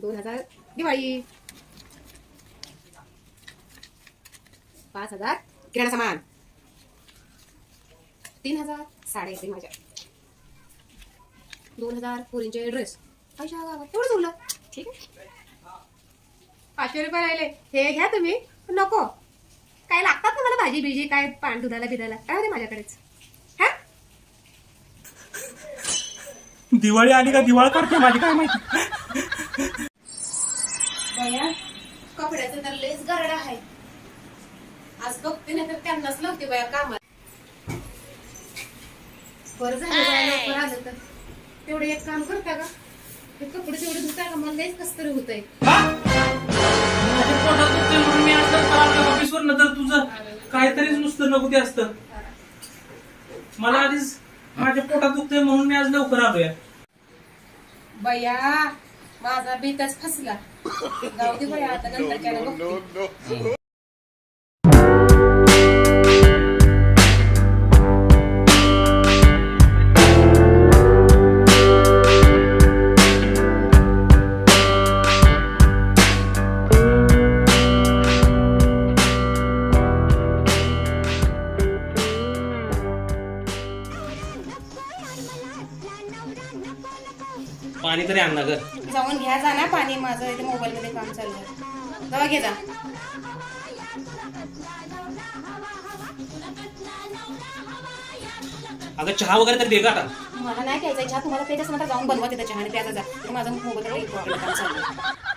दोन हजार दिवाळी. पाच हजार किराणा सामान. तीन हजार साड्या येतील माझ्या. दोन हजार पोरींचे ड्रेस पैशा गावात तेवढंच उरलं ठीक आहे. पाचशे रुपये राहिले. हे घ्या तुम्ही. पण नको. काय लागतात ना मला भाजी बिजी काय पान दुधाला बिधाला काय होते माझ्याकडेच. दिवाळी आली का? दिवाळ करते. माझी काय माहिती? कपड्याचं तर लेस गरडा आहे. आज बघते नाही तर त्यांनाच लावते बया कामात बरं झालं बया लवकर आलं तर. तेवढं एक काम करता का? हे कपडे तेवढे धुता का? मला लयच कस तरी होतंय. माझ्या पोटात दुखतंय म्हणून मी असं करावं ऑफिसवर नंतर तुझं काहीतरीच नुसतं नको ते असतं. मला आधीच माझ्या पोटात दुखतंय म्हणून मी आज लवकर आलोय. बया माझा बेतच फसला. जाऊ दे बया आता नंतरच्या बघते. पाणी तरी आण ना ग. जाऊन घ्या जा ना पाणी. माझं इथे मोबाईल मध्ये काम चालू आहे जावा घे जा. अगं चहा वगैरे तर दे का आता. मला नाही प्यायचा चहा तुम्हाला प्यायचा नंतर जाऊन बनवा तिथं चहा आणि प्यायचा जा माझा मोबाईल काम चालू आहे